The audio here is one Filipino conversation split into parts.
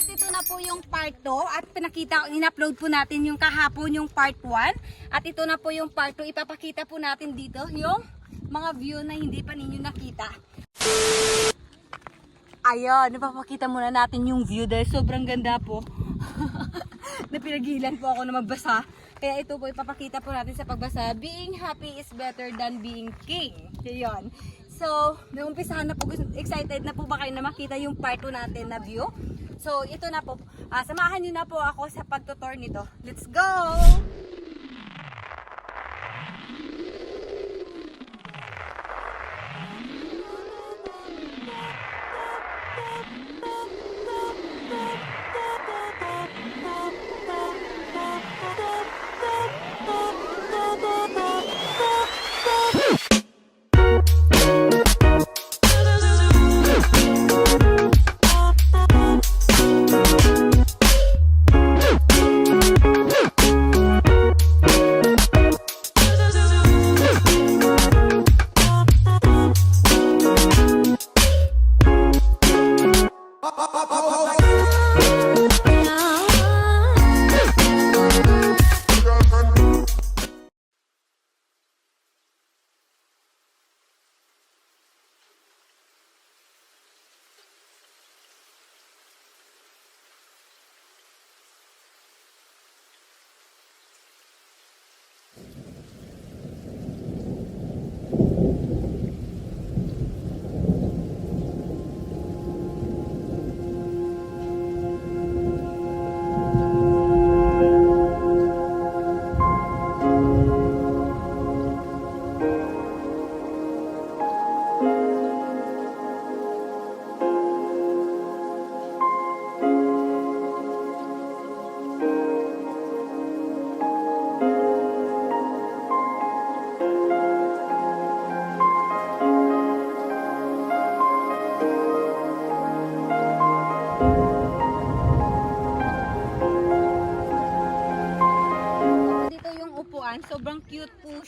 guys, ito na po yung part 2 at pinakita, in-upload po natin yung kahapon yung part 1 at ito na po yung part 2. Ipapakita po natin dito yung mga view na hindi pa ninyo nakita. Ayun, napapakita muna natin yung view dahil sobrang ganda po. na pinagilan po ako na magbasa. Kaya ito po ipapakita po natin sa pagbasa. Being happy is better than being king. Yun. So, naumpisahan na po, excited na po ba kayo na makita yung part 2 natin na view? So, ito na po. Ah, samahan nyo na po ako sa pagtutor nito. Let's go!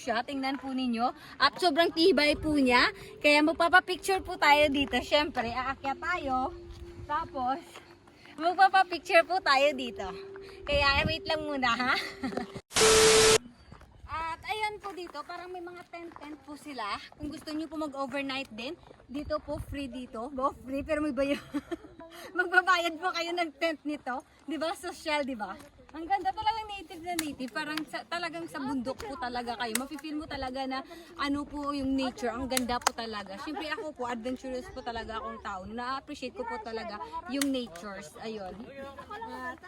Siya. Tingnan po ninyo. At sobrang tibay po niya. Kaya magpapapicture po tayo dito. Siyempre, aakyat tayo. Tapos, magpapapicture po tayo dito. Kaya wait lang muna ha. At ayan po dito, parang may mga tent-tent po sila. Kung gusto niyo po mag-overnight din, dito po free dito. Go free, pero may bayo. Magbabayad po kayo ng tent nito. Di ba? Social, di ba? Ang ganda talagang native na native. Parang sa, talagang sa bundok po talaga kayo. Mafe-feel mo talaga na ano po yung nature. Ang ganda po talaga. Siyempre ako po, adventurous po talaga akong tao. Na-appreciate ko po talaga yung natures. Ayun. At,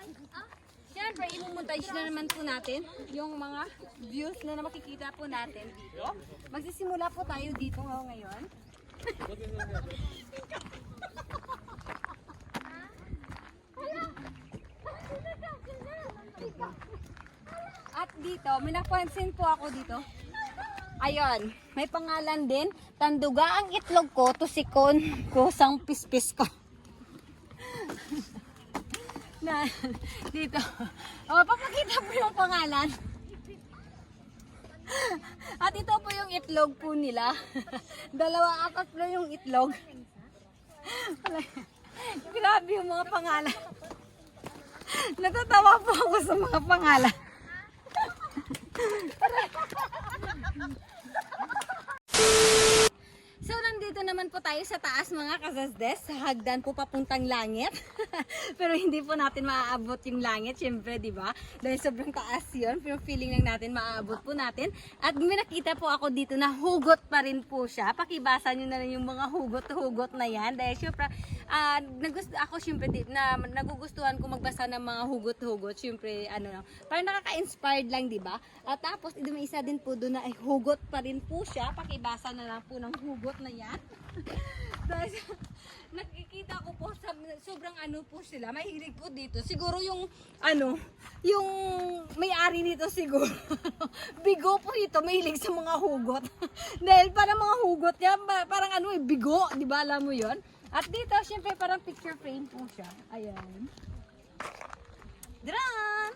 Siyempre, imumontage na naman po natin yung mga views na makikita po natin dito. Magsisimula po tayo dito ngayon. At dito, may napansin po ako dito. Ayun, may pangalan din. Tanduga ang itlog ko, tusikon ko, sang pispis ko. na dito. O, papakita mo yung pangalan. At ito po yung itlog po nila. Dalawa, apat po yung itlog. Grabe yung mga pangalan. Natatawa po ako sa mga pangalan. So, nandito naman po tayo sa taas mga kasasdes, sa hagdan po papuntang langit. Pero hindi po natin maaabot yung langit, syempre, di ba? Dahil sobrang taas yun, pero feeling lang natin maaabot po natin. At may nakita po ako dito na hugot pa rin po siya. Pakibasa nyo na lang yung mga hugot-hugot na yan. Dahil syempre, ah, nagusto, ako syempre di, na nagugustuhan ko magbasa ng mga hugot-hugot. Syempre, ano parang nakaka-inspired lang, di ba? At tapos, ito may isa din po doon na ay hugot pa rin po siya. Pakibasa na lang po ng hugot na yan. Dahil nakikita ko po sobrang ano po sila, mahilig po dito. Siguro yung ano, yung may-ari nito siguro. bigo po ito, mahilig sa mga hugot. Dahil parang mga hugot ba- parang ano eh, bigo, di ba alam mo yon? At dito, syempre parang picture frame po siya. Ayan. Dran!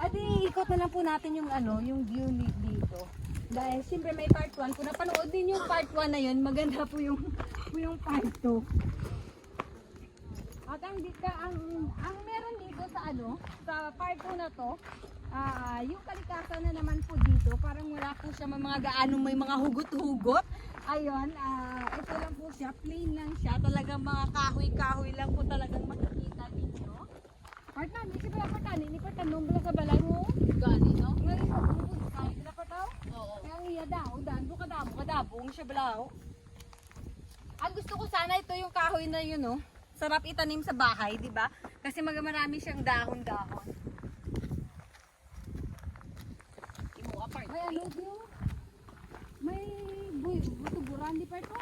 At iikot na lang po natin yung ano, yung view dito. Dahil siyempre may part 1. Kung napanood din yung part 1 na yun, maganda po yung yung part 2. At ang dito, ang, ang meron dito sa ano, sa part 2 na to, ah yung kalikasan na naman po dito, parang wala po siya mga gaano may mga hugot-hugot. Ayun, ah ito lang po siya, plain lang siya. Talagang mga kahoy-kahoy lang po talagang makikita dito. Part na, hindi siya pala part na, hindi part na, numbla sa balay mo. Gani, no? Ngayon, bubod sa sila pa daw. Oo. Kaya ang iya daw, dan, buka daw, buka daw, buong siya balaw. Ang gusto ko sana ito yung kahoy na yun, no? Sarap itanim sa bahay, di ba? Kasi mag marami siyang dahon-dahon. Imo apart. May ano din? May buy, butuburan di pa ito?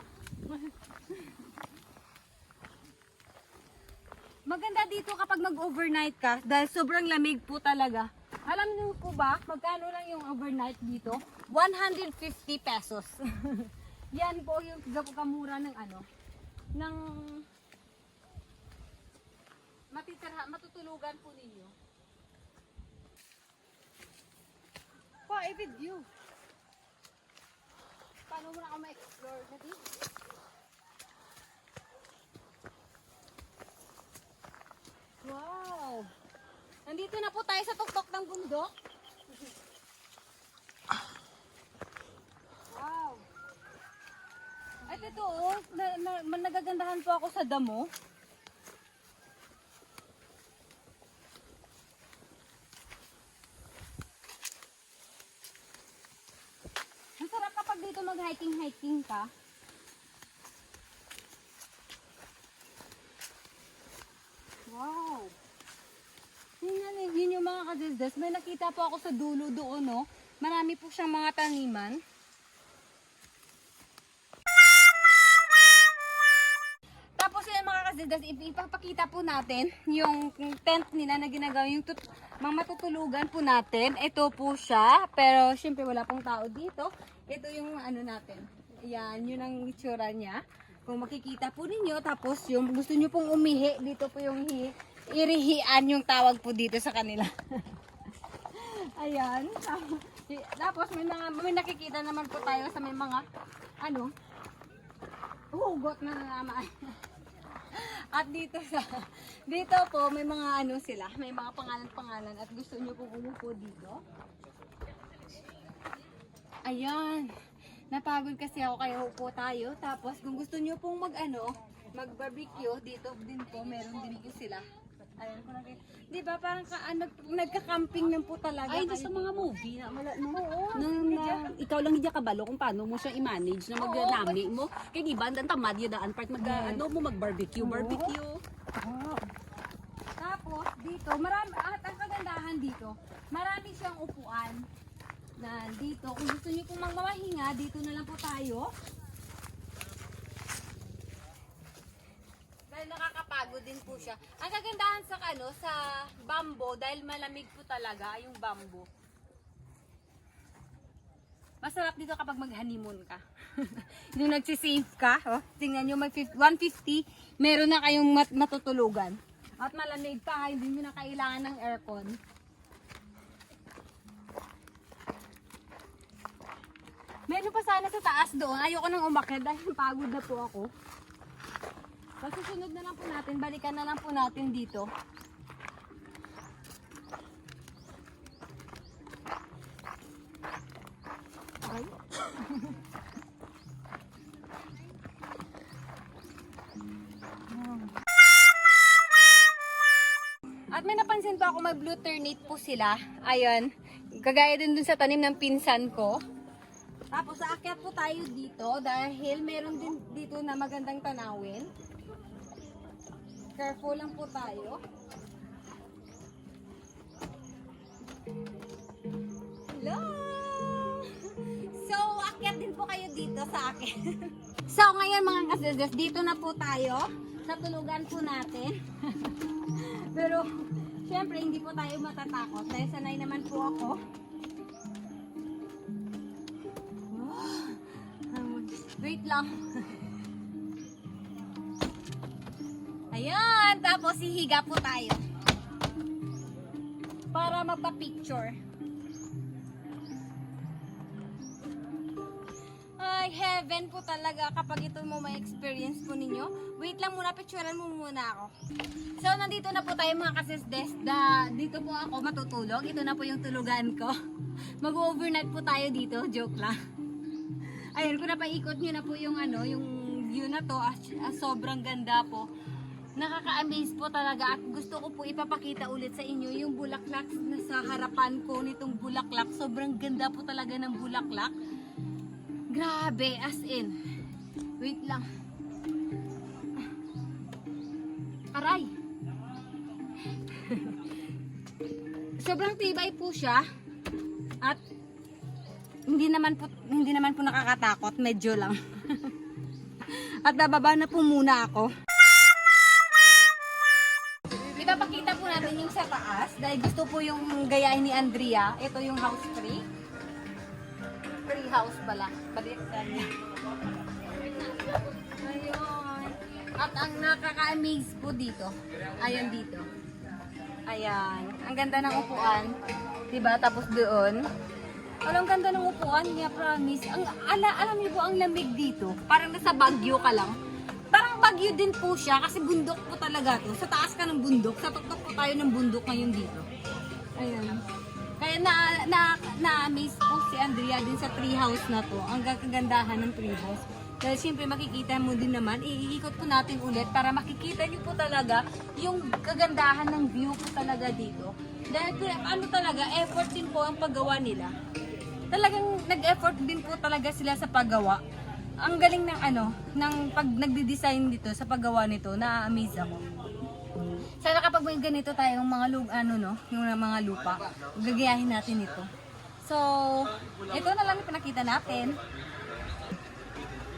Maganda dito kapag mag-overnight ka dahil sobrang lamig po talaga. Alam niyo po ba, magkano lang yung overnight dito? 150 pesos. Yan po yung kamura ng ano, ng matitira, matutulugan po ninyo. Pa, i-video. Paano mo na ako ma-explore na Wow! Nandito na po tayo sa tuktok ng bundok. Wow! At ito oh, na, na, na- nagagandahan po ako sa damo. Ang sarap kapag dito mag-hiking-hiking ka. Wow! Tingnan eh, yun yung mga kadesdes. May nakita po ako sa dulo doon, no? Marami po siyang mga taniman. Tapos yun mga ip- ipapakita po natin yung tent nila na ginagawa, yung tut mga matutulugan po natin. Ito po siya, pero syempre wala pong tao dito. Ito yung ano natin. Yan, yun ang itsura niya. Kung makikita po ninyo, tapos yung gusto nyo pong umihi, dito po yung hi, irihian yung tawag po dito sa kanila. Ayan. Tapos may mga may nakikita naman po tayo sa may mga ano hugot na naman. At dito sa dito po may mga ano sila, may mga pangalan-pangalan at gusto niyo pong umupo dito. Ayan. Napagod kasi ako kaya upo tayo. Tapos kung gusto niyo pong mag ano, mag barbecue dito din po, meron din po sila. Ayan po nakita. Di ba parang ka, ah, nag, nagka-camping lang po talaga. Ay, doon sa mga movie na, mala, no, Oo, nung na, ikaw lang hindi kabalo kung paano mo siya i-manage na magnami mo. Kaya iba, dan tamad yun daan part mag, ano mo, mag-barbecue, barbecue. Tapos dito, marami at ang kagandahan dito, marami siyang upuan. Na dito, kung gusto niyo pong magmamahinga, dito na lang po tayo. Dahil nakakapagod din po siya. Ang kagandahan sa ano, sa bamboo, dahil malamig po talaga yung bamboo. Masarap dito kapag mag-honeymoon ka. yung nagsisave ka, oh, tingnan nyo, mag 150, meron na kayong mat matutulugan. At malamig pa, hindi nyo na kailangan ng aircon. Meron pa sana sa taas doon. Ayoko nang umakyat dahil pagod na po ako. Sa susunod na lang po natin, balikan na lang po natin dito. Ay. At may napansin pa ako may blue ternate po sila. Ayun. Kagaya din dun sa tanim ng pinsan ko. Tapos aakyat po tayo dito dahil meron din dito na magandang tanawin. Careful lang po tayo. Hello! So, akyat din po kayo dito sa akin. so, ngayon mga kasidas, dito na po tayo. Sa tulugan po natin. Pero, syempre, hindi po tayo matatakot. Dahil sanay naman po ako. Um, Wait lang. Ayan, tapos hihiga po tayo. Para magpa-picture. Ay, heaven po talaga kapag ito mo may experience po ninyo. Wait lang muna, picturean mo muna ako. So, nandito na po tayo mga kasesdes. Da, dito po ako matutulog. Ito na po yung tulugan ko. Mag-overnight po tayo dito. Joke lang. Ayun, kung napaikot nyo na po yung ano, yung view na to, ah, ah, sobrang ganda po. Nakaka-amaze po talaga at gusto ko po ipapakita ulit sa inyo yung bulaklak na sa harapan ko nitong bulaklak. Sobrang ganda po talaga ng bulaklak. Grabe, as in. Wait lang. Aray. Sobrang tibay po siya. At hindi naman po hindi naman po nakakatakot, medyo lang. At bababa na po muna ako. Po natin yung sa taas dahil gusto po yung gayahin ni Andrea. Ito yung house tree. Tree house pala. Baliktad niya. Ayun. At ang nakaka-amaze po dito, ayun dito. Ayan. Ang ganda ng upuan. Diba? Tapos doon. Alam, ang ganda ng upuan niya, promise. Ang, ala, alam niyo po, ang lamig dito. Parang nasa Baguio ka lang. Baguio din po siya kasi bundok po talaga to. Sa taas ka ng bundok. Sa tuktok po tayo ng bundok ngayon dito. Ayan. Kaya na, na, na-amaze po si Andrea din sa treehouse na to. Ang kagandahan ng treehouse. Dahil siyempre makikita mo din naman, iikot po natin ulit para makikita niyo po talaga yung kagandahan ng view po talaga dito. Dahil ano talaga, effort din po ang paggawa nila. Talagang nag-effort din po talaga sila sa paggawa. Ang galing ng ano, ng pag nagde-design dito sa paggawa nito, na-amaze ako. Sana kapag may ganito tayong mga lug, ano no, yung mga lupa, gagayahin natin ito. So, ito na lang pinakita natin.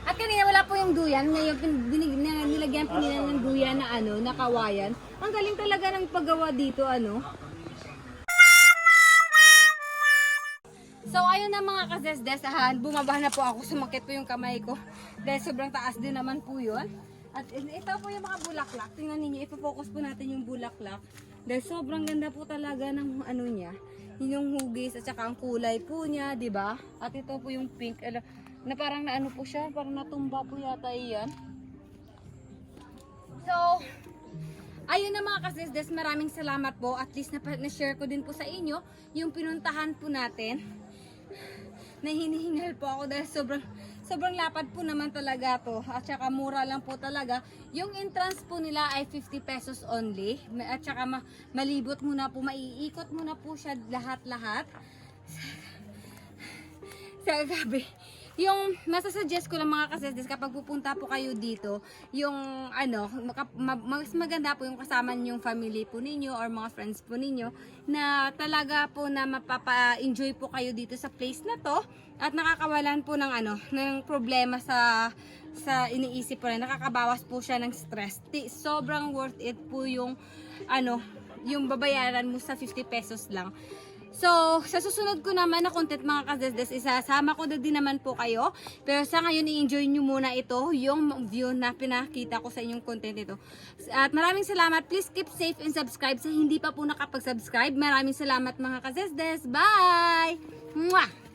At kanina wala po yung duyan, ngayon binig, nilagyan po nila ng duyan na ano, na kawayan. Ang galing talaga ng paggawa dito, ano. So ayun na mga kasesdesahan, bumaba na po ako, sumakit po yung kamay ko. Dahil sobrang taas din naman po yun. At ito po yung mga bulaklak. Tingnan ninyo, ipo-focus po natin yung bulaklak. Dahil sobrang ganda po talaga ng ano niya. Yun Yung hugis at saka ang kulay po niya, di ba? At ito po yung pink. Na parang na ano po siya, parang natumba po yata iyan. So, Ayun na mga kasisdes, maraming salamat po. At least na, na-share ko din po sa inyo yung pinuntahan po natin. Na hinihingal po ako dahil sobrang, sobrang lapad po naman talaga to. At saka mura lang po talaga. Yung entrance po nila ay 50 pesos only. At saka ma- malibot muna po, maiikot muna po siya lahat-lahat. Sa gabi. Yung masasuggest ko lang mga kasesdes kapag pupunta po kayo dito, yung ano, mas maganda po yung kasama yung family po ninyo or mga friends po ninyo na talaga po na mapapa-enjoy po kayo dito sa place na to at nakakawalan po ng ano, ng problema sa sa iniisip po rin. Nakakabawas po siya ng stress. Sobrang worth it po yung ano, yung babayaran mo sa 50 pesos lang. So, sa susunod ko naman na content mga kasesdes, isasama ko na din naman po kayo. Pero sa ngayon, i-enjoy nyo muna ito, yung view na pinakita ko sa inyong content ito. At maraming salamat. Please keep safe and subscribe sa hindi pa po nakapag-subscribe. Maraming salamat mga kasesdes. Bye! Mwah!